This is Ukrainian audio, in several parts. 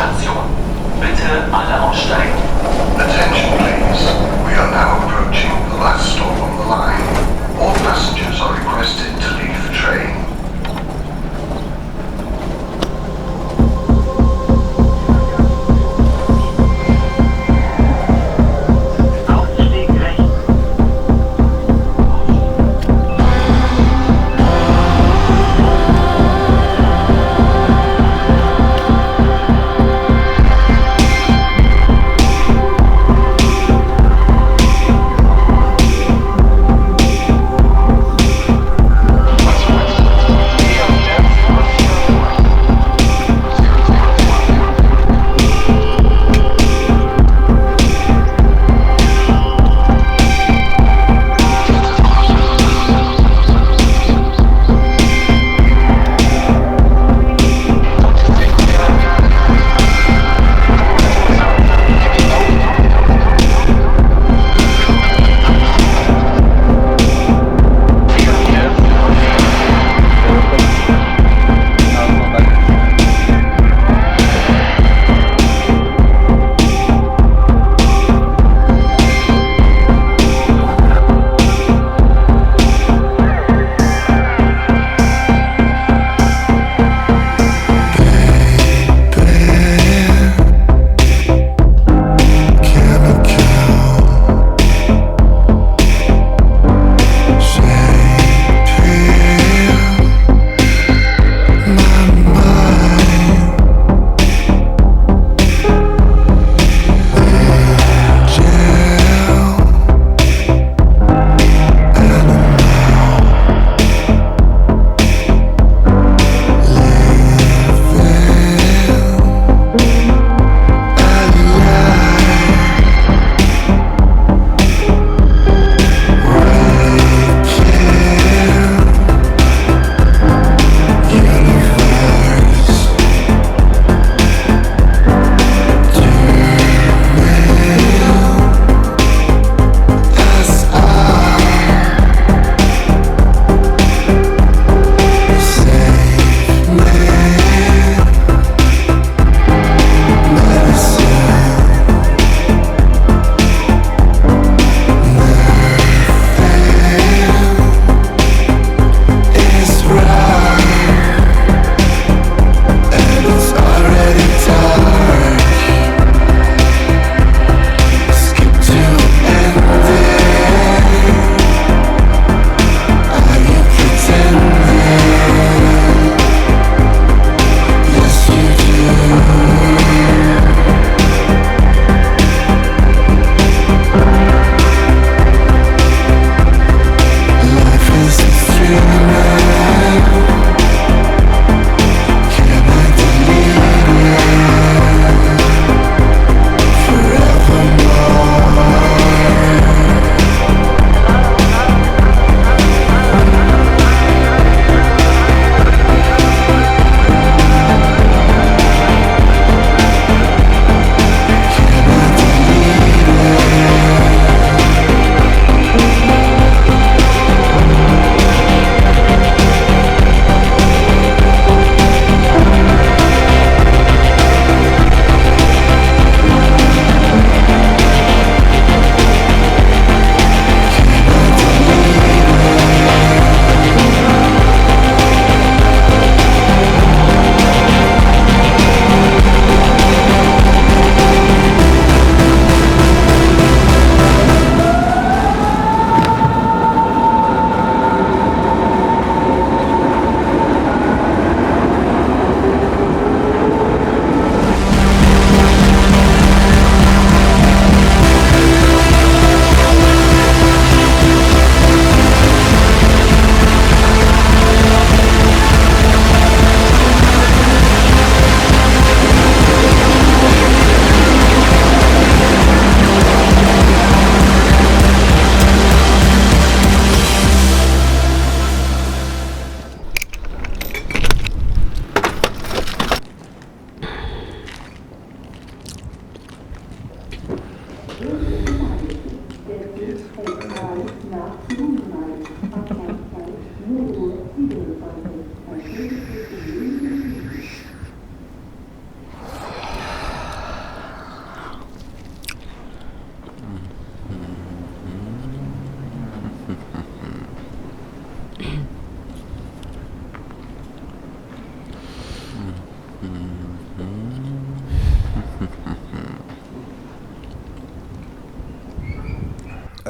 Station. Bitte alle aussteigen. Attention please. We are now approaching the last stop on the line. All passengers are requested to leave the train.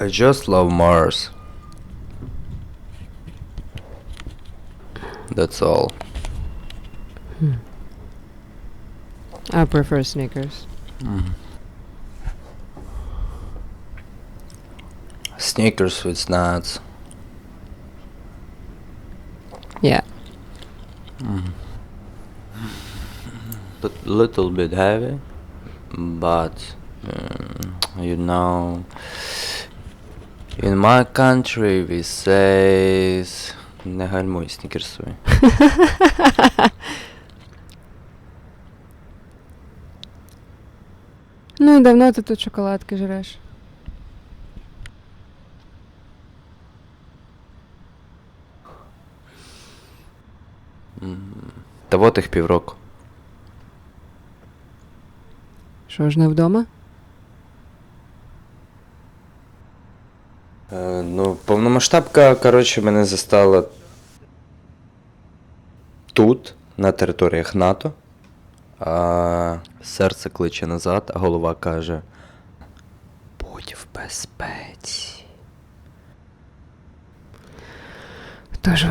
I just love Mars. That's all. Hmm. I prefer Snickers. Hmm. Snickers with nuts. Yeah. Hmm. But little bit heavy, but um, you know, in my country we say не гальмуй, снікерсуй. Ну і давно ти тут шоколадки жреш. Та от їх півроку. Що ж не вдома? Е, ну, повномасштабка, коротше, мене застала тут, на територіях НАТО. А серце кличе назад, а голова каже: Будь в безпеці. Хто ж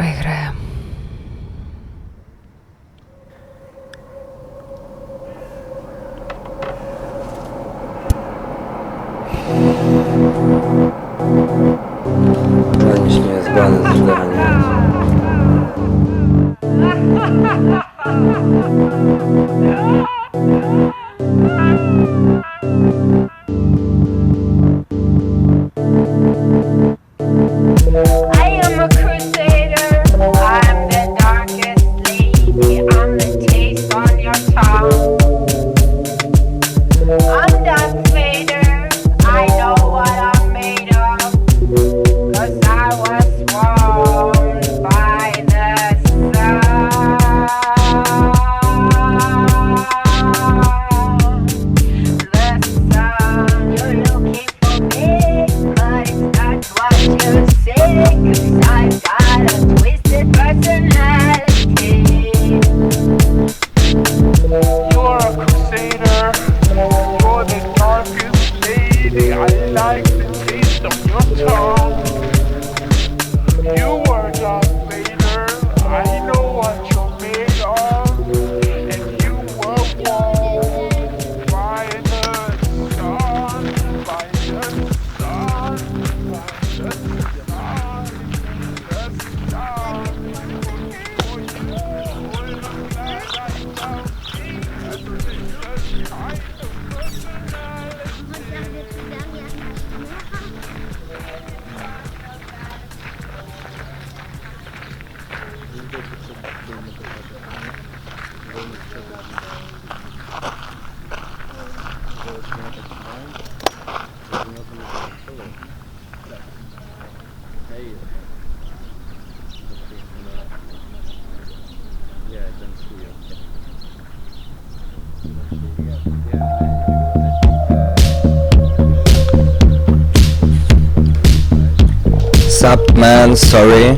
Sup man, sorry.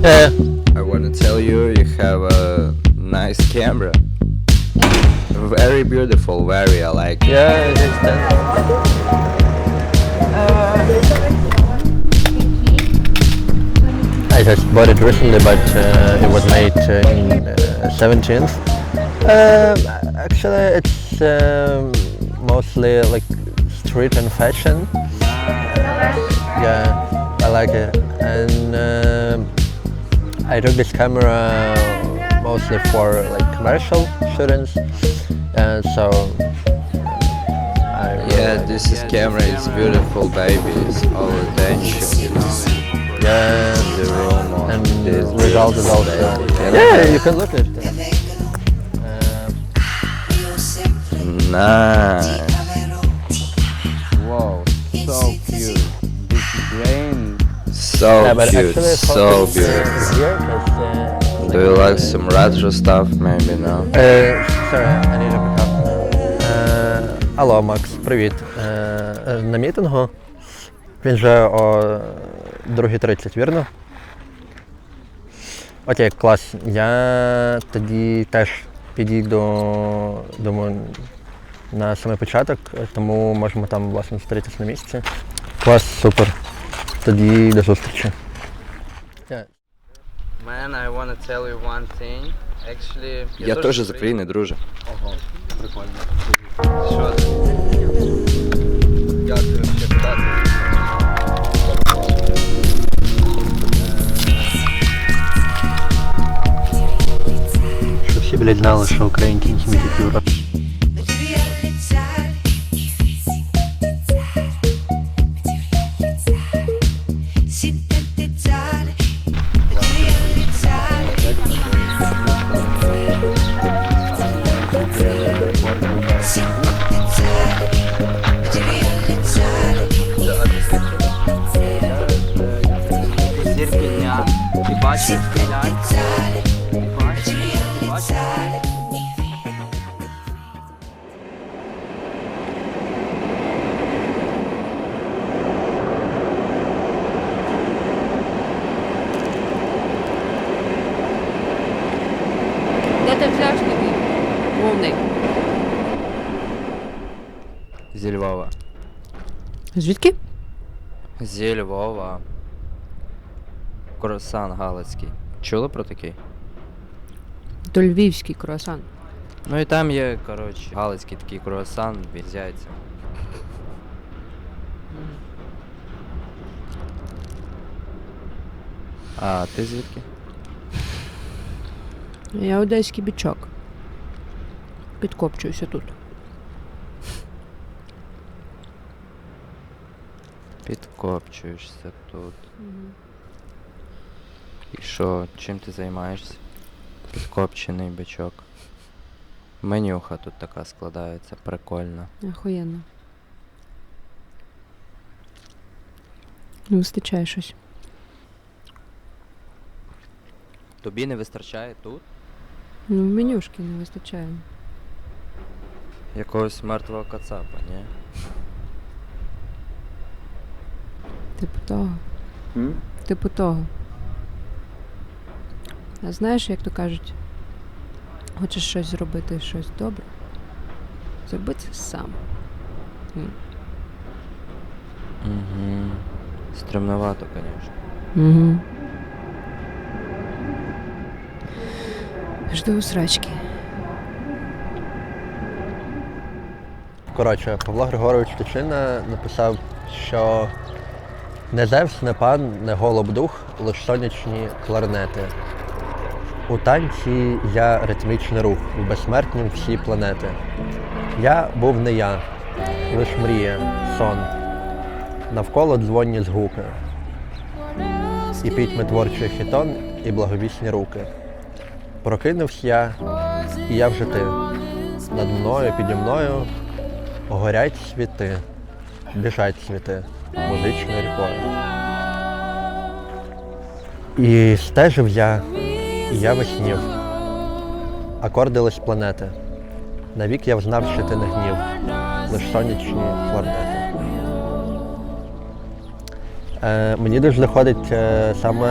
Yeah, I wanna tell you you have a nice camera. Very beautiful, very I like it. yeah, it is that. I just bought it recently, but uh, it was made uh, in uh, 17th. Um, actually, it's um, mostly like street and fashion. Yeah, I like it, and um I took this camera mostly for like commercial shootings, and so. I Yeah, this is camera, it's beautiful baby, it's all attention. Yeah, The room and this result is also. beautiful. Yeah, you can look at it. Um, Nice. So yeah, but cute, actually, so uh, beautiful. Here, uh, Do you like some retro stuff, maybe, no? Е, sorry, I need to pick up. Е, алло, Макс, привіт. Е, на мітингу. Він же о 2.30, вірно? Окей, клас. Я тоді теж підійду, думаю, на самий початок, тому можемо там власне зустрітися на місці. Клас, супер. Тоді до зустрічі. Man, I wanna tell you one thing. Actually, Я теж з України, друже. Що ти? Як ти вообще куди ти? Щоб всі, блядь, знали, що український інтимітюра. Зірпіння. Ти бачиш стрілянь? Звідки? Зі Львова. Круасан Галицький. Чули про такий? То львівський круасан. Ну і там є, коротше, галицький такий круасан від яйця. А ти звідки? Я одеський бічок. Підкопчуюся тут. Підкопчуєшся тут. І що, чим ти займаєшся? Підкопчений бичок. Менюха тут така складається, прикольна. Охуєнно. Не вистачає щось. Тобі не вистачає тут? Ну, менюшки не вистачає. Якогось мертвого кацапа, ні? Типу того. Типу того. А знаєш, як то кажуть, хочеш щось зробити, щось добре. Зроби це сам. М. Угу. Стремновато, звісно. Угу. Жду срачки. Коротше, Павло Григорович Тичина написав, що не Зевс, не пан, не голуб дух, лиш сонячні кларнети. У танці я ритмічний рух, в безсмертнім всі планети. Я був не я, лиш мрія, сон. Навколо дзвонні згуки. І пітьми творчий хітон, і благовісні руки. Прокинувся я, і я вже ти. Над мною, піді мною горять світи, біжать світи музичною рікою. І стежив я, і я веснів. Акорди лиш планети. Навік я взнав, що ти не гнів, лиш сонячні кларнети. Е, мені дуже заходить е, саме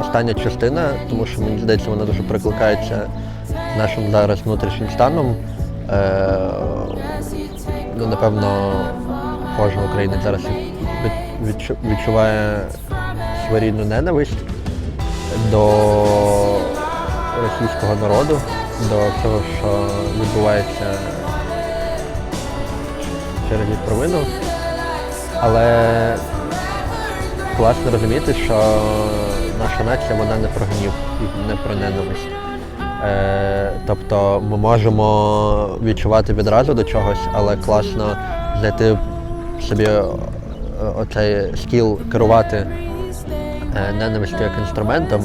остання частина, тому що мені здається, вона дуже прикликається нашим зараз внутрішнім станом. Е, ну, напевно, кожен українець зараз відчуває своєрідну ненависть до російського народу, до всього, що відбувається через їх провину. Але класно розуміти, що наша нація вона не про гнів і не про ненависть. Е, тобто ми можемо відчувати відразу до чогось, але класно знайти собі е, оцей скіл керувати е, ненавистю як інструментом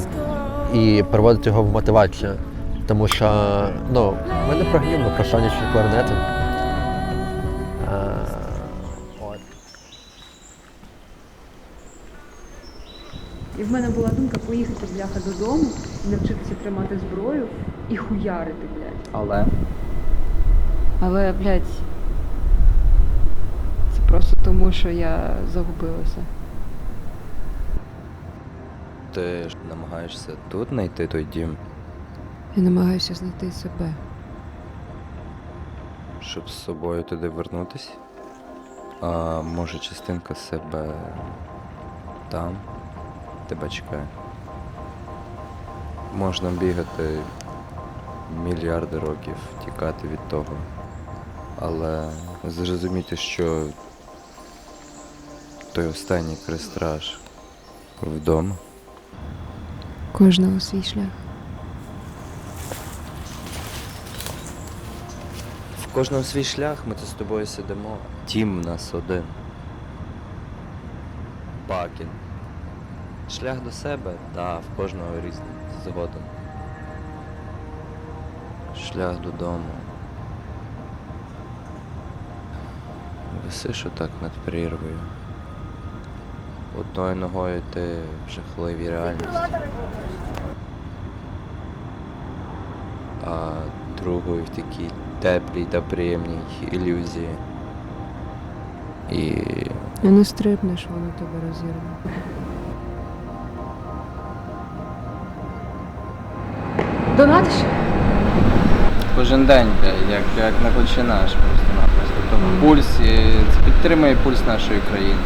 і переводити його в мотивацію. Тому що ну, ми не про гнів, ми про сонячні кларнети. Е. І в мене була думка поїхати бляха додому, навчитися тримати зброю і хуярити, блядь. Але. Але, блядь, просто тому, що я загубилася. Ти ж намагаєшся тут знайти той дім. Я намагаюся знайти себе. щоб з собою туди вернутись. А може частинка себе там тебе чекає. Можна бігати мільярди років, тікати від того. Але зрозуміти, що той останній крестраж вдома. Кожного свій шлях. В кожного свій шлях, ми тут з тобою сидимо. Тім в нас один. Бакін. Шлях до себе, да, в кожного різний згодом. Шлях додому. Висиш отак над прірвою. Одною ногою ти в жахливій реальності. а другою в такій теплій та приємній ілюзії. І І не стрибнеш, воно тебе розірве. Донатиш? Кожен день, як, як не починаєш просто-напросто. Тобто пульс, це підтримує пульс нашої країни.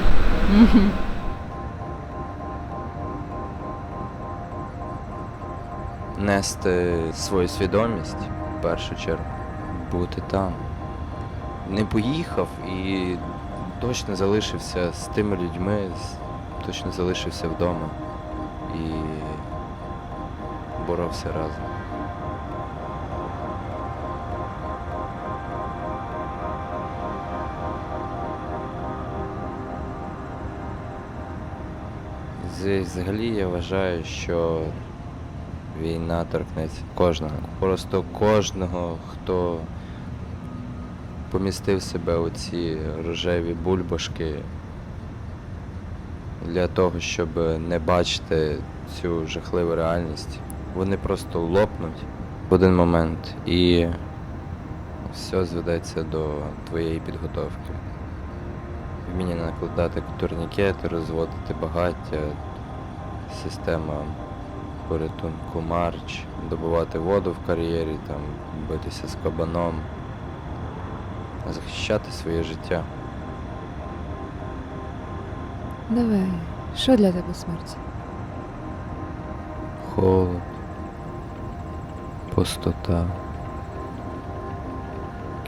Нести свою свідомість в першу чергу, бути там. Не поїхав і точно залишився з тими людьми, точно залишився вдома і боровся разом. Взагалі я вважаю, що війна торкнеться кожного. Просто кожного, хто помістив себе у ці рожеві бульбашки для того, щоб не бачити цю жахливу реальність. Вони просто лопнуть в один момент і все зведеться до твоєї підготовки. Вміння накладати турнікети, розводити багаття, система порятунку марч, добувати воду в кар'єрі, там, битися з кабаном, захищати своє життя. Давай, що для тебе смерть? Холод, пустота,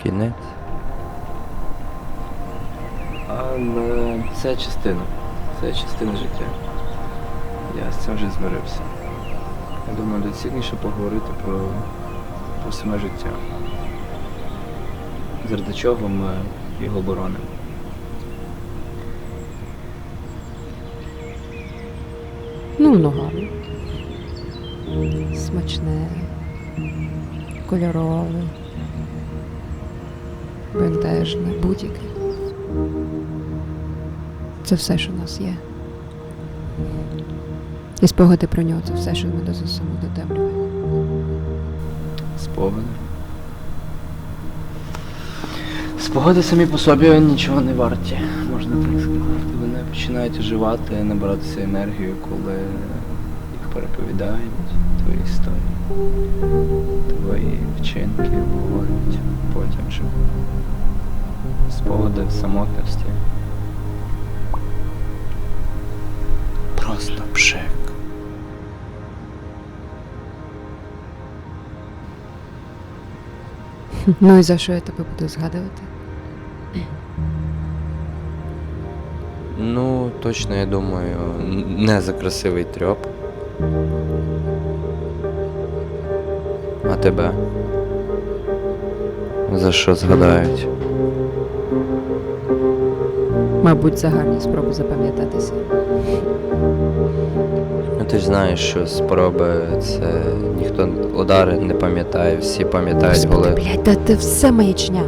кінець. Але це частина. Це частина життя. Я з цим вже змирився. Я думаю, доцільніше поговорити про, про саме життя. Заради чого ми його боронимо. Ну, воно. Смачне, кольорове, бентежне, будь-яке. Це все, що в нас є. І спогади про нього це все, що ми до саму дотемлюємо. Спогади. Спогади самі по собі нічого не варті, можна так сказати. Вони починають оживати, набиратися енергію, коли їх переповідають, твої історії. Твої вчинки говорять потім. Спогади в самотності. Ну і за що я тебе буду згадувати? Ну, точно, я думаю, не за красивий трьоп. А тебе? За що згадають? Мабуть, за гарні спроби запам'ятатися. Ти ж знаєш, що спроби це ніхто удари не пам'ятає, всі пам'ятають Господи, голи. блядь, та ти все маячня.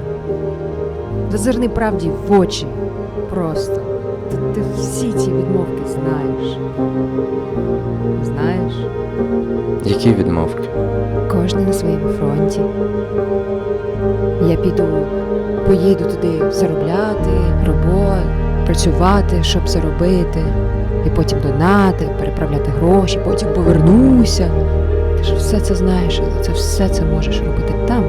Зазирни правді в очі. Просто. Ти, ти всі ці відмовки знаєш. Знаєш? Які відмовки? Кожен на своєму фронті. Я піду, поїду туди заробляти, роботу, працювати, щоб заробити, і потім донати, переправляти гроші, потім повернуся. Ти ж все це знаєш, але це все це можеш робити там.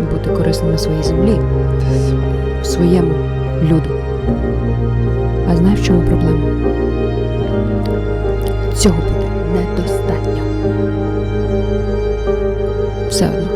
Бо бути корисними своїй землі, своєму люду. А знаєш, в чому проблема? Цього буде недостатньо. Все одно.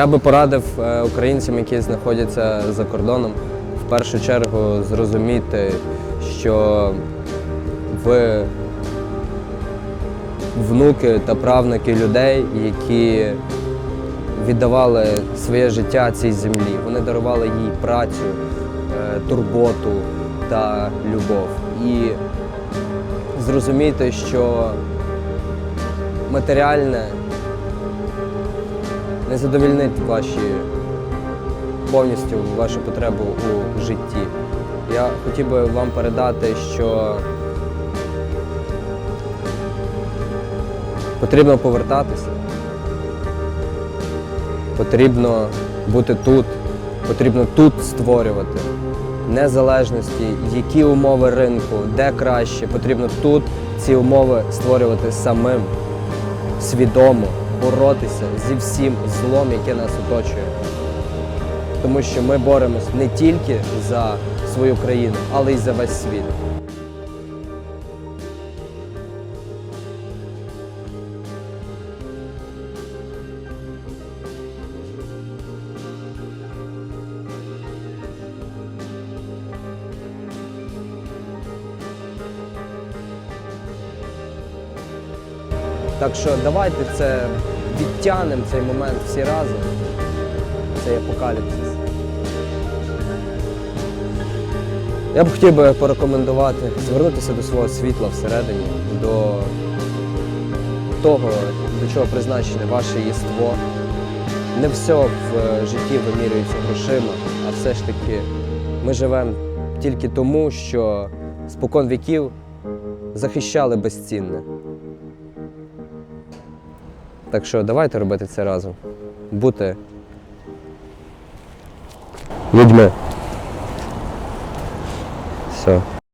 Я би порадив е, українцям, які знаходяться за кордоном, в першу чергу зрозуміти, що ви внуки та правнуки людей, які віддавали своє життя цій землі. Вони дарували їй працю, е, турботу та любов. І зрозуміти, що матеріальне не задовільнить ваші повністю вашу потребу у житті. Я хотів би вам передати, що потрібно повертатися, потрібно бути тут, потрібно тут створювати. Незалежності, які умови ринку, де краще, потрібно тут ці умови створювати самим свідомо боротися зі всім злом, яке нас оточує. Тому що ми боремось не тільки за свою країну, але й за весь світ. Так що давайте це відтягнемо цей момент всі разом. Цей апокаліпсис. Я б хотів би порекомендувати звернутися до свого світла всередині, до того, до чого призначене ваше єство. Не все в е, житті вимірюється грошима, а все ж таки ми живемо тільки тому, що спокон віків захищали безцінне. Так що давайте робити це разом. Бути людьми. Все.